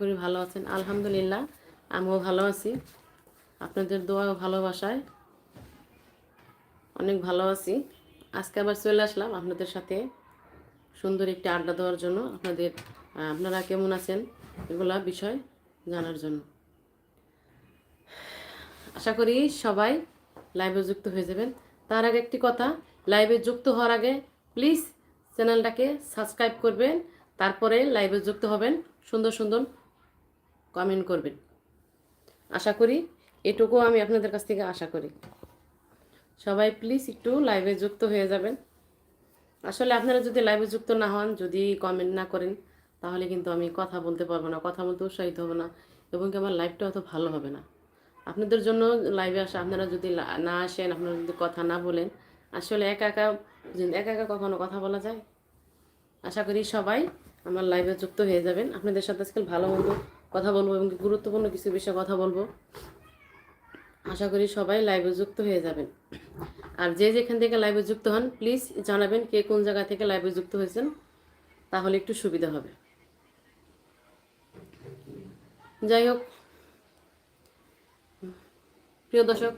করি ভালো আছেন। আলহামদুলিল্লাহ, আমিও ভালো আছি। আপনাদের দোয়া ভালোবাসায় অনেক ভালো আছি। আজকে আবার চলে আসলাম আপনাদের সাথে সুন্দর একটি আড্ডা দেওয়ার জন্য। আপনাদের আপনারা কেমন আছেন এগুলা বিষয় জানার জন্য। আশা করি সবাই লাইভে যুক্ত হয়ে যাবেন। তার আগে একটি কথা লাইভে যুক্ত হওয়ার আগে প্লিজ চ্যানেলটাকে সাবস্ক্রাইব করবেন, তারপরে লাইভে যুক্ত হবেন। সুন্দর সুন্দর কমেন্ট করবেন। আশা করি এটুকু আমি আপনাদের কাছ থেকে আশা করি। সবাই প্লিজ একটু লাইভে যুক্ত হয়ে যাবেন। আসলে আপনারা যদি লাইভে যুক্ত না হন, যদি কমেন্ট না করেন, তাহলে কিন্তু আমি কথা বলতে পারব না, কথা বলতে উৎসাহিত হব না এবং কি আমার লাইভটা অত ভালো হবে না। আপনাদের জন্য লাইভে আসা, আপনারা যদি না আসেন, আপনারা যদি কথা না বলেন, আসলে একা একা একা একা কখনো কথা বলা যায়? আশা করি সবাই আমার লাইভে যুক্ত হয়ে যাবেন। আপনাদের সাথে আজকাল ভালো মন্দ কথা বলব এবং গুরুত্বপূর্ণ কিছু বিষয়ে কথা বলব। আশা করি সবাই লাইভে যুক্ত হয়ে যাবেন। আর যে যেখান থেকে লাইভে যুক্ত হন প্লিজ জানাবেন কে কোন জায়গা থেকে লাইভে যুক্ত হয়েছেন, তাহলে একটু সুবিধা হবে। যাই হোক, প্রিয় দর্শক,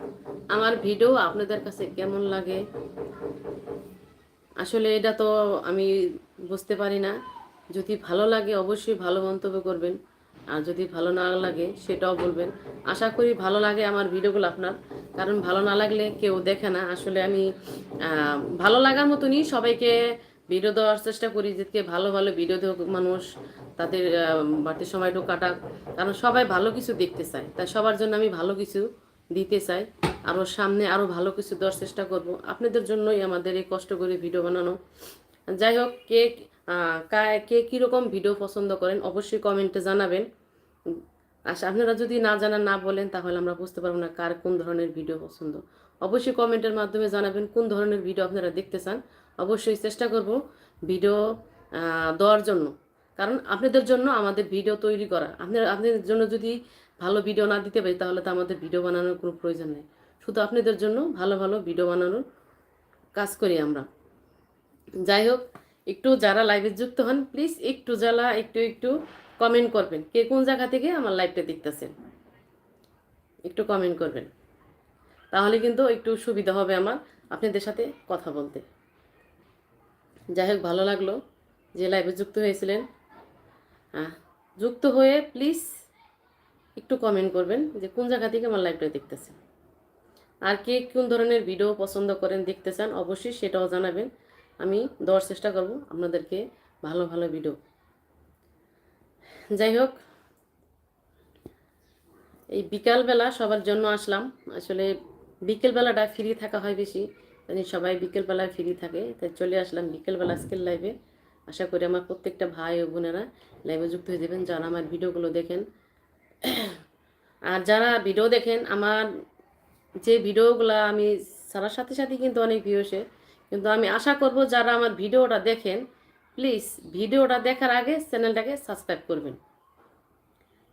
আমার ভিডিও আপনাদের কাছে কেমন লাগে? আসলে এটা তো আমি বুঝতে পারি না। যদি ভালো লাগে, অবশ্যই ভালো মন্তব্য করবেন। আর যদি ভালো না লাগে সেটাও বলবেন। আশা করি ভালো লাগে আমার ভিডিওগুলো আপনার। কারণ ভালো না লাগলে কেউ দেখে না। আসলে আমি ভালো লাগার মতনই সবাইকে ভিডিও দেওয়ার চেষ্টা করি যে ভালো ভালো ভিডিও দেখ মানুষ, তাদের বাড়তি সময়টুকু কাটাক। কারণ সবাই ভালো কিছু দেখতে চায়। তাই সবার জন্য আমি ভালো কিছু দিতে চাই। আরও সামনে আরও ভালো কিছু দেওয়ার চেষ্টা করব। আপনাদের জন্যই আমাদের এই কষ্ট করে ভিডিও বানানো। যাই হোক, কে কা- কীরকম ভিডিও পছন্দ করেন, অবশ্যই কমেন্টে জানাবেন। আচ্ছা আপনারা যদি না জানান, না বলেন, তাহলে আমরা বুঝতে পারব না কার কোন ধরনের ভিডিও পছন্দ। অবশ্যই কমেন্টের মাধ্যমে জানাবেন কোন ধরনের ভিডিও আপনারা দেখতে চান। অবশ্যই চেষ্টা করব ভিডিও দেওয়ার জন্য। কারণ আপনাদের জন্য আমাদের ভিডিও তৈরি করা। আপনার, আপনাদের জন্য যদি ভালো ভিডিও না দিতে পারি, তাহলে তো আমাদের ভিডিও বানানোর কোনো প্রয়োজন নেই। শুধু আপনাদের জন্য ভালো ভালো ভিডিও বানানোর কাজ করি আমরা। যাই হোক একটু যারা লাইভে যুক্ত হন প্লিজ একটু জ্বালা, একটু একটু কমেন্ট করবেন। কে কোন জায়গা থেকে আমার লাইভটা দেখতেছেন? একটু কমেন্ট করবেন। তাহলে কিন্তু একটু সুবিধা হবে আমার আপনাদের সাথে কথা বলতে। যাই হোক, ভালো লাগল যে লাইভে যুক্ত হয়েছিলেন। হ্যাঁ যুক্ত হয়ে প্লিজ একটু কমেন্ট করবেন যে কোন জায়গা থেকে আমার লাইভটা দেখতেছেন। আর কে কোন ধরনের ভিডিও পছন্দ করেন, দেখতে চান, অবশ্যই সেটাও জানাবেন। আমি দেওয়ার চেষ্টা করব আপনাদেরকে ভালো ভালো ভিডিও যাই হোক, এই বিকালবেলা সবার জন্য আসলাম। আসলে বিকেলবেলাটা ফ্রি থাকা হয় বেশি জানি সবাই বিকেলবেলায় ফ্রি থাকে। তাই চলে আসলাম বিকেলবেলা আজকের লাইভে আশা করি আমার প্রত্যেকটা ভাই ও বোনেরা লাইভে যুক্ত হয়ে যাবেন। যারা আমার ভিডিওগুলো দেখেন, আর যারা ভিডিও দেখেন, আমার যে ভিডিওগুলো আমি ছাড়ার সাথে সাথে কিন্তু অনেক ভিউসে কিন্তু আমি আশা করব যারা আমার ভিডিওটা দেখেন প্লিজ ভিডিওটা দেখার আগে চ্যানেলটাকে সাবস্ক্রাইব করবেন।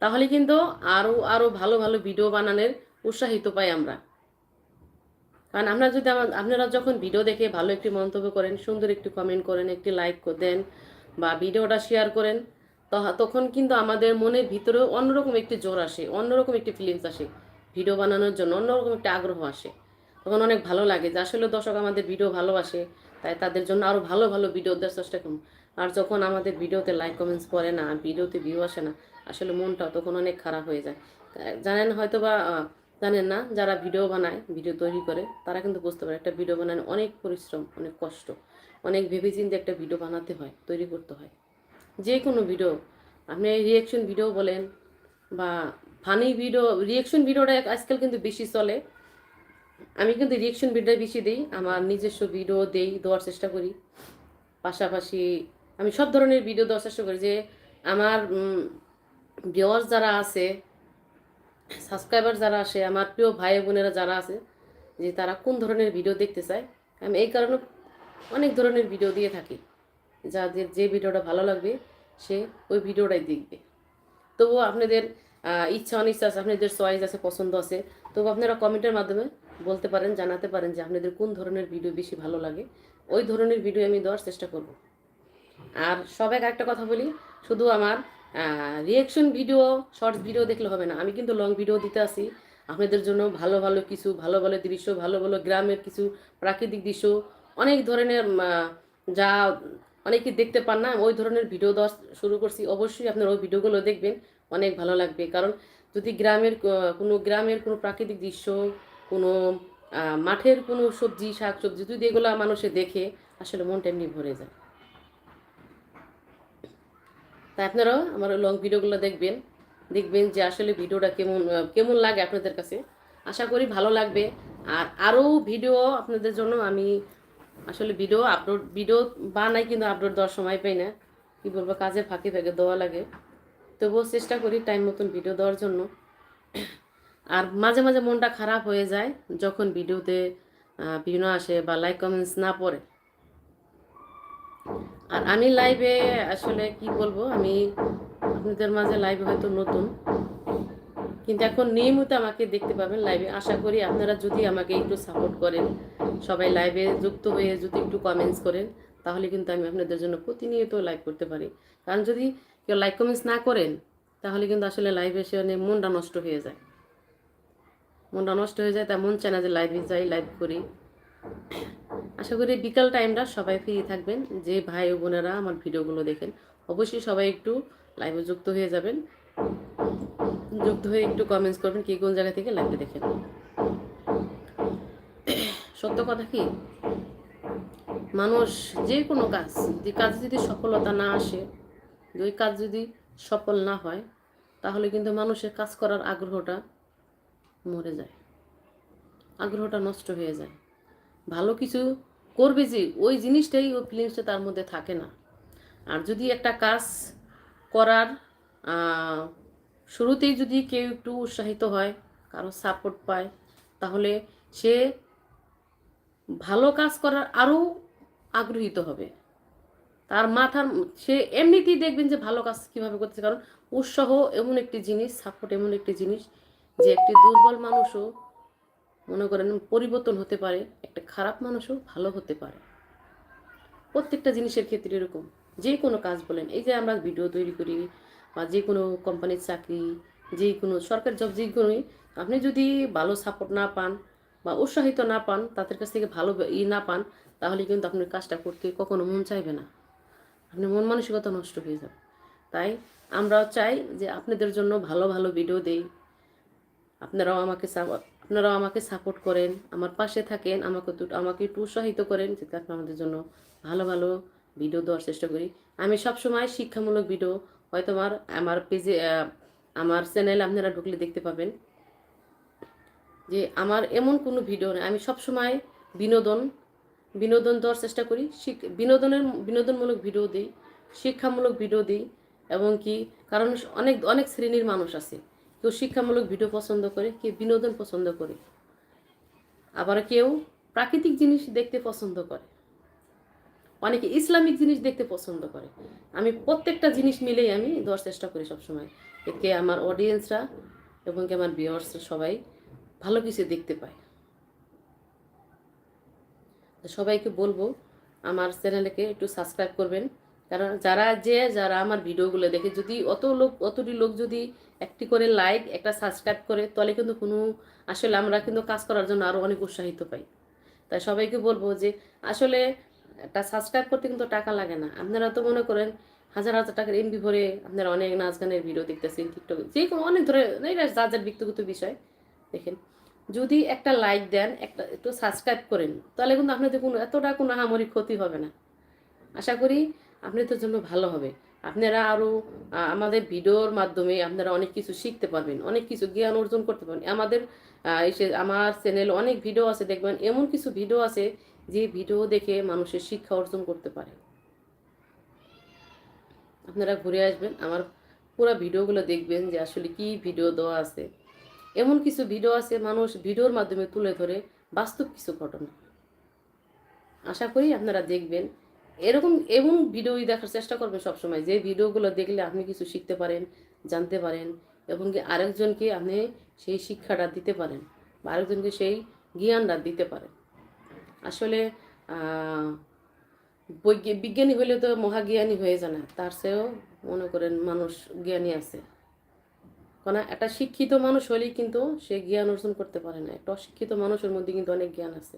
তাহলে কিন্তু আরও আরও ভালো ভালো ভিডিও বানানোর উৎসাহিত পাই আমরা। কারণ আমরা যদি আমার, আপনারা যখন ভিডিও দেখে ভালো একটি মন্তব্য করেন, সুন্দর একটি কমেন্ট করেন, একটি লাইক দেন বা ভিডিওটা শেয়ার করেন তখন কিন্তু আমাদের মনের ভিতরেও অন্যরকম একটি জোর আসে, অন্যরকম একটি ফিলিংস আসে। ভিডিও বানানোর জন্য অন্যরকম একটা আগ্রহ আসে। তখন অনেক ভালো লাগে যে আসলে দর্শক আমাদের ভিডিও ভালোবাসে, তাই তাদের জন্য আরও ভালো ভালো ভিডিও দেওয়ার চেষ্টা করুন। আর যখন আমাদের ভিডিওতে লাইক কমেন্টস করে না ভিডিওতে ভিউ আসে না, আসলে মনটা তখন অনেক খারাপ হয়ে যায়। জানেন হয়তো বা জানেন না, যারা ভিডিও বানায়, ভিডিও তৈরি করে, তারা কিন্তু বুঝতে পারে একটা ভিডিও বানানো অনেক পরিশ্রম, অনেক কষ্ট, অনেক ভেবেচিন্তে একটা ভিডিও বানাতে হয়, তৈরি করতে হয়। যে কোনো ভিডিও, আপনি রিয়েকশন ভিডিও বলেন, বা ফানি ভিডিও রিয়েকশন ভিডিওটা আজকাল কিন্তু বেশি চলে। আমি কিন্তু রিয়েকশন ভিডিও বেশি দিই, আমার নিজস্ব ভিডিও দেই, দেওয়ার চেষ্টা করি। পাশাপাশি আমি সব ধরনের ভিডিও দেওয়ার চেষ্টা করি যে, আমার ভিওয়ার্স যারা আছে সাবস্ক্রাইবার যারা আসে আমার প্রিয় ভাই বোনেরা যারা আছে, যে তারা কোন ধরনের ভিডিও দেখতে চায়, আমি এই কারণে অনেক ধরনের ভিডিও দিয়ে থাকি। যাদের যে ভিডিওটা ভালো লাগবে, সে ওই ভিডিওটাই দেখবে। তবুও আপনাদের ইচ্ছা, অনিচ্ছা আছে, আপনাদের চয়েস আছে, পছন্দ আছে তবু আপনারা কমেন্টের মাধ্যমে বলতে পারেন, জানাতে পারেন যে আপনাদের কোন ধরনের ভিডিও বেশি ভালো লাগে। ওই ধরনের ভিডিও আমি দেওয়ার চেষ্টা করব। আর সবাই একটা কথা বলি, শুধু আমার রিয়েকশন ভিডিও শর্টস ভিডিও দেখলে হবে না। আমি কিন্তু লং ভিডিও দিতে আসি। আপনাদের জন্য ভালো ভালো কিছু, ভালো ভালো দৃশ্য, ভালো ভালো গ্রামের কিছু প্রাকৃতিক দৃশ্য, অনেক ধরনের যা অনেকে দেখতে পান না, ওই ধরনের ভিডিও দেওয়া শুরু করছি। অবশ্যই আপনারা ওই ভিডিওগুলো দেখবেন, অনেক ভালো লাগবে। কারণ যদি গ্রামের কোনো গ্রামের কোনো প্রাকৃতিক দৃশ্য কোনো মাঠের কোনো সবজি শাক সবজি যদি এগুলো মানুষে দেখে, আসলে মনটা এমনি ভরে যায়। তাই আপনারাও আমার লং ভিডিওগুলো দেখবেন। দেখবেন যে আসলে ভিডিওটা কেমন কেমন লাগে আপনাদের কাছে। আশা করি ভালো লাগবে। আর আরও ভিডিও আপনাদের জন্য আমি আসলে ভিডিও আপলোড ভিডিও বানাই কিন্তু আপলোড দেওয়ার সময় পাই না। কী বলব, কাজের ফাঁকে ফাঁকে দেওয়া লাগে। তবুও চেষ্টা করি টাইম মতন ভিডিও দেওয়ার জন্য। আর মাঝে মাঝে মনটা খারাপ হয়ে যায় যখন ভিডিওতে ভিউ না আসে বা লাইক কমেন্টস না পড়ে। আর আমি লাইভে আসলে কি বলব, আমি আপনাদের মাঝে লাইভে হয়তো নতুন, কিন্তু এখন নিয়মিত আমাকে দেখতে পাবেন লাইভে আশা করি আপনারা যদি আমাকে একটু সাপোর্ট করেন, সবাই লাইভে যুক্ত হয়ে যদি একটু কমেন্টস করেন, তাহলে কিন্তু আমি আপনাদের জন্য প্রতিনিয়ত লাইভ করতে পারি। কারণ যদি কেউ লাইক কমেন্টস না করেন, তাহলে কিন্তু আসলে লাইভে এসে অনেক মনটা নষ্ট হয়ে যায়। মনটা নষ্ট হয়ে যায় তা মন চায় না যে লাইভে যাই লাইভ করি। আশা করি বিকাল টাইমটা সবাই ফ্রি থাকবেন। যে ভাই বোনেরা আমার ভিডিওগুলো দেখেন, অবশ্যই সবাই একটু লাইভে যুক্ত হয়ে যাবেন। যুক্ত হয়ে একটু কমেন্টস করবেন কে কোন জায়গা থেকে লাইভে দেখেন। সত্য কথা কি? মানুষ যে কোনো কাজ, যে কাজে যদি সফলতা না আসে ওই কাজ যদি সফল না হয়, তাহলে কিন্তু মানুষের কাজ করার আগ্রহটা মরে যায়। আগ্রহটা নষ্ট হয়ে যায়। ভালো কিছু করবে যে, ওই জিনিসটাই, ওই ফিলিংসটা তার মধ্যে থাকে না। আর যদি একটা কাজ করার শুরুতেই যদি কেউ একটু উৎসাহিত হয়, কারও সাপোর্ট পায়, তাহলে সে ভালো কাজ করার আরও আগ্রহীত হবে। তার মাথার সে এমনিতেই দেখবেন যে ভালো কাজ কীভাবে করতেছে, কারণ উৎসাহ এমন একটি জিনিস সাপোর্ট এমন একটি জিনিস যে একটি দুর্বল মানুষও, মনে করেন, পরিবর্তন হতে পারে, একটা খারাপ মানুষও ভালো হতে পারে। প্রত্যেকটা জিনিসের ক্ষেত্রে এরকম। যে কোনো কাজ বলেন, এই যে আমরা ভিডিও তৈরি করি বা যে কোনো কোম্পানির চাকরি, যে কোনো সরকারি জব যে কোনোই আপনি যদি ভালো সাপোর্ট না পান বা উৎসাহিত না পান, তাদের কাছ থেকে ভালো ই না পান, তাহলে কিন্তু আপনার কাজটা করতে কখনো মন চাইবে না। আপনি মন মানসিকতা নষ্ট হয়ে যাবে। তাই আমরাও চাই যে আপনাদের জন্য ভালো ভালো ভিডিও দেই। আপনারাও আমাকে আপনারাও আমাকে সাপোর্ট করেন, আমার পাশে থাকেন, আমাকে আমাকে একটু উৎসাহিত করেন যাতে আমাদের জন্য ভালো ভালো ভিডিও দেওয়ার চেষ্টা করি। আমি সবসময় শিক্ষামূলক ভিডিও হয়তো আমার আমার পেজে আমার চ্যানেলে আপনারা ঢুকলে দেখতে পাবেন যে আমার এমন কোনো ভিডিও নেই। আমি সবসময় বিনোদন বিনোদন দেওয়ার চেষ্টা করি। বিনোদনের, বিনোদনমূলক ভিডিও দিই, শিক্ষামূলক ভিডিও দিই এবং কি, কারণ অনেক অনেক শ্রেণির মানুষ আছে। কেউ শিক্ষামূলক ভিডিও পছন্দ করে, কেউ বিনোদন পছন্দ করে। আবার কেউ প্রাকৃতিক জিনিস দেখতে পছন্দ করে। অনেকে ইসলামিক জিনিস দেখতে পছন্দ করে। আমি প্রত্যেকটা জিনিস মিলেই আমি দেওয়ার চেষ্টা করি সবসময়। এতে আমার অডিয়েন্সরা এবং কি আমার ভিউয়ার্সরা সবাই ভালো কিছু দেখতে পায়। সবাইকে বলব, আমার চ্যানেলকে একটু সাবস্ক্রাইব করবেন। কারণ যারা যে, যারা আমার ভিডিওগুলো দেখে, যদি অত লোক, অতটি লোক যদি একটি করে লাইক একটা সাবস্ক্রাইব করে, তাহলে কিন্তু কোনো, আসলে আমরা কিন্তু কাজ করার জন্য আরও অনেক উৎসাহিত পাই। তাই সবাইকে বলব যে, আসলে একটা সাবস্ক্রাইব করতে কিন্তু টাকা লাগে না। আপনারা তো মনে করেন, হাজার হাজার টাকার এমবি ভরে আপনারা অনেক নাচ গানের ভিডিও দেখতেছেন টিকটক যে কোনো অনেক ধরে এটা যার যার ব্যক্তিগত বিষয়, দেখেন। যদি একটা লাইক দেন, একটা, একটু সাবস্ক্রাইব করেন, তাহলে কিন্তু আপনাদের কোনো, এতটা কোনো হামরি ক্ষতি হবে না। আশা করি আপনাদের জন্য ভালো হবে। আপনারা আরও আমাদের ভিডিওর মাধ্যমে আপনারা অনেক কিছু শিখতে পারবেন, অনেক কিছু জ্ঞান অর্জন করতে পারবেন। আমাদের এসে আমার চ্যানেল অনেক ভিডিও আছে, দেখবেন এমন কিছু ভিডিও আছে যে ভিডিও দেখে মানুষের শিক্ষা অর্জন করতে পারে। আপনারা ঘুরে আসবেন, আমার পুরো ভিডিওগুলো দেখবেন যে আসলে কি ভিডিও দেওয়া আছে। এমন কিছু ভিডিও আছে, মানুষ ভিডিওর মাধ্যমে তুলে ধরে বাস্তব কিছু ঘটনা। আশা করি আপনারা দেখবেন এরকম এমন ভিডিওই দেখার চেষ্টা করবেন সবসময়। যে ভিডিওগুলো দেখলে আপনি কিছু শিখতে পারেন, জানতে পারেন এবং কি আরেকজনকে আপনি সেই শিক্ষাটা দিতে পারেন বা আরেকজনকে সেই জ্ঞানটা দিতে পারেন। আসলে বিজ্ঞানী হলে তো মহাজ্ঞানী হয়ে যায় না। তার চেয়েও মনে করেন মানুষ জ্ঞানী আছে। কারণ একটা শিক্ষিত মানুষ হলেই কিন্তু সে জ্ঞান অর্জন করতে পারে না। একটা অশিক্ষিত মানুষের মধ্যে কিন্তু অনেক জ্ঞান আছে।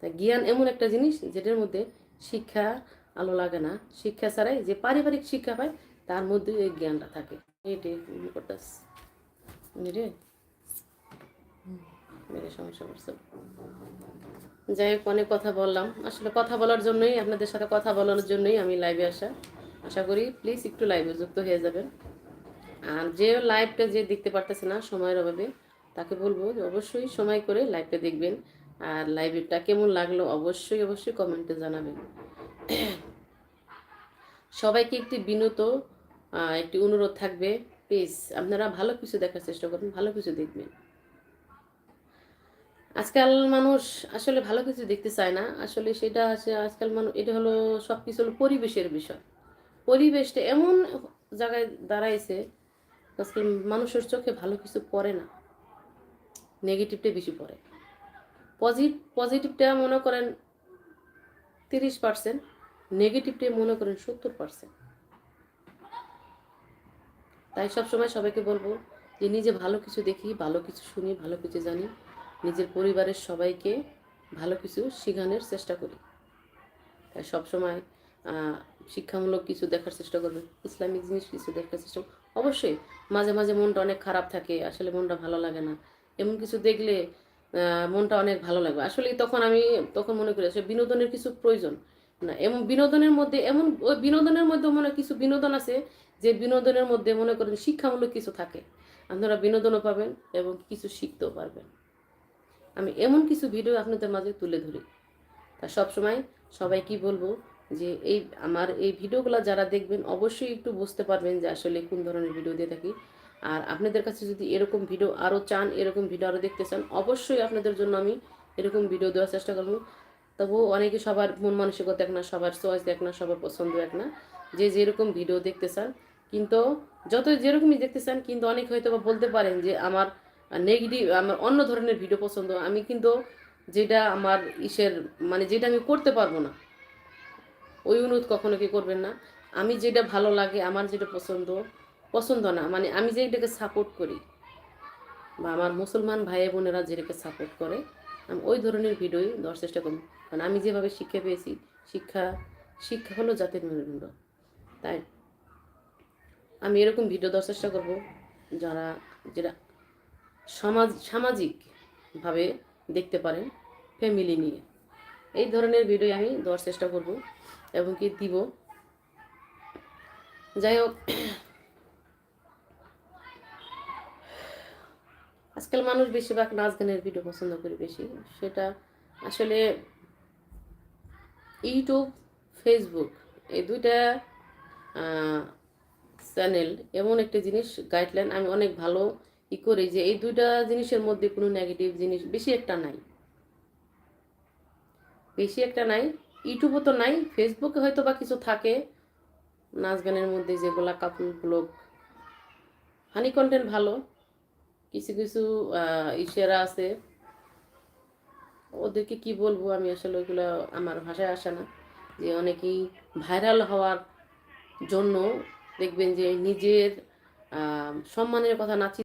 তাই জ্ঞান এমন একটা জিনিস যেটার মধ্যে শিক্ষা আলো লাগে না। শিক্ষা ছাড়াই যে পারিবারিক শিক্ষা পায় তার মধ্যে এই জ্ঞানটা থাকে। এটাই করতেস। রে। যাই হোক, অনেক কথা বললাম। আসলে কথা বলার জন্যই, আপনাদের সাথে কথা বলার জন্যই আমি লাইভে আসা। আশা করি প্লিজ একটু লাইভে যুক্ত হয়ে যাবেন। আর যে লাইভটা যে দেখতে পারতেছে না, সময়ের অভাবে, তাকে বলব যে অবশ্যই সময় করে লাইভটা দেখবেন। আর লাইভটা কেমন লাগল অবশ্যই অবশ্যই কমেন্টে জানাবেন। সবাইকে একটি বিনত একটি অনুরোধ থাকবে। প্লিজ আপনারা ভালো কিছু দেখার চেষ্টা করবেন, ভালো কিছু দেখবেন। আজকাল মানুষ আসলে ভালো কিছু দেখতে চায় না। আসলে সেটা আছে আজকাল মানুষ এটা হলো সব কিছু হলো পরিবেশের বিষয়। পরিবেশটা এমন জায়গায় দাঁড়াইছে, আজকাল মানুষের চোখে ভালো কিছু পড়ে না। নেগেটিভটাই বেশি পড়ে। পজিটিভ পজিটিভটা মনে করেন তিরিশ পার্সেন্ট নেগেটিভটা মনে করেন সত্তর পার্সেন্ট। তাই সবসময় সবাইকে বলব যে নিজে ভালো কিছু দেখি, ভালো কিছু শুনি, ভালো কিছু জানি। নিজের পরিবারের সবাইকে ভালো কিছু শেখানোর চেষ্টা করি। তাই সবসময় শিক্ষামূলক কিছু দেখার চেষ্টা করবে, ইসলামিক জিনিস কিছু দেখার চেষ্টা অবশ্যই মাঝে মাঝে মনটা অনেক খারাপ থাকে, আসলে মনটা ভালো লাগে না। এমন কিছু দেখলে মনটা অনেক ভালো লাগবে। আসলে তখন আমি তখন মনে করি আসলে বিনোদনের কিছু প্রয়োজন না এমন বিনোদনের মধ্যে এমন, ওই বিনোদনের মধ্যে মনে কিছু বিনোদন আছে যে বিনোদনের মধ্যে মনে করেন শিক্ষামূলক কিছু থাকে। আপনারা বিনোদনও পাবেন এবং কিছু শিখতেও পারবেন। আমি এমন কিছু ভিডিও আপনাদের মাঝে তুলে ধরি। তা সবসময় সবাই কি বলব যে এই, আমার এই ভিডিওগুলো যারা দেখবেন অবশ্যই একটু বুঝতে পারবেন যে আসলে কোন ধরনের ভিডিও দিয়ে থাকি। আর আপনাদের কাছে যদি এরকম ভিডিও আরও চান, এরকম ভিডিও আরও দেখতে চান, অবশ্যই আপনাদের জন্য আমি এরকম ভিডিও দেওয়ার চেষ্টা করব। তবু অনেকে সবার মন মানসিকতা এক না, সবার চয়েস এক না, সবার পছন্দ এক না। যে যেরকম ভিডিও দেখতে চান, কিন্তু যত যেরকমই দেখতে চান, কিন্তু অনেক হয়তো বা বলতে পারেন যে আমার নেগেটিভ আমার অন্য ধরনের ভিডিও পছন্দ। আমি কিন্তু যেটা আমার ইসের মানে যেটা আমি করতে পারব না, ওই অনুরোধ কখনো কি করবেন না। আমি যেটা ভালো লাগে, আমার যেটা পছন্দ পছন্দ না মানে আমি যে এটাকে সাপোর্ট করি বা আমার মুসলমান ভাই বোনেরা যেটাকে সাপোর্ট করে, আমি ওই ধরনের ভিডিওই দেওয়ার চেষ্টা করব। কারণ আমি যেভাবে শিক্ষা পেয়েছি, শিক্ষা শিক্ষা হলো জাতির মেরুদণ্ড, তাই আমি এরকম ভিডিও দেওয়ার চেষ্টা করব যারা যেটা সমাজ, সামাজিকভাবে দেখতে পারেন ফ্যামিলি নিয়ে। এই ধরনের ভিডিও আমি দেওয়ার চেষ্টা করব এবং কি দিব। যাই হোক আজকাল মানুষ বেশিরভাগ নাচ গানের ভিডিও পছন্দ করে বেশি। সেটা আসলে ইউটিউব ফেসবুক এই দুইটা চ্যানেল এমন একটা জিনিস গাইডলাইন আমি অনেক ভালো ই করি যে এই দুইটা জিনিসের মধ্যে কোনো নেগেটিভ জিনিস বেশি একটা নাই। বেশি একটা নাই। ইউটিউবও তো নাই ফেসবুকে হয়তো বা কিছু থাকে, নাচ গানের মধ্যে যেগুলা কাপড় ব্লগ হানি কন্টেন্ট ভালো। কিছু কিছু ইসেরা আছে। ওদেরকে কি বলব, আমি আসলে ওইগুলো আমার ভাষায় আসে না। যে অনেকেই ভাইরাল হওয়ার জন্য দেখবেন যে নিজের সম্মানের কথা না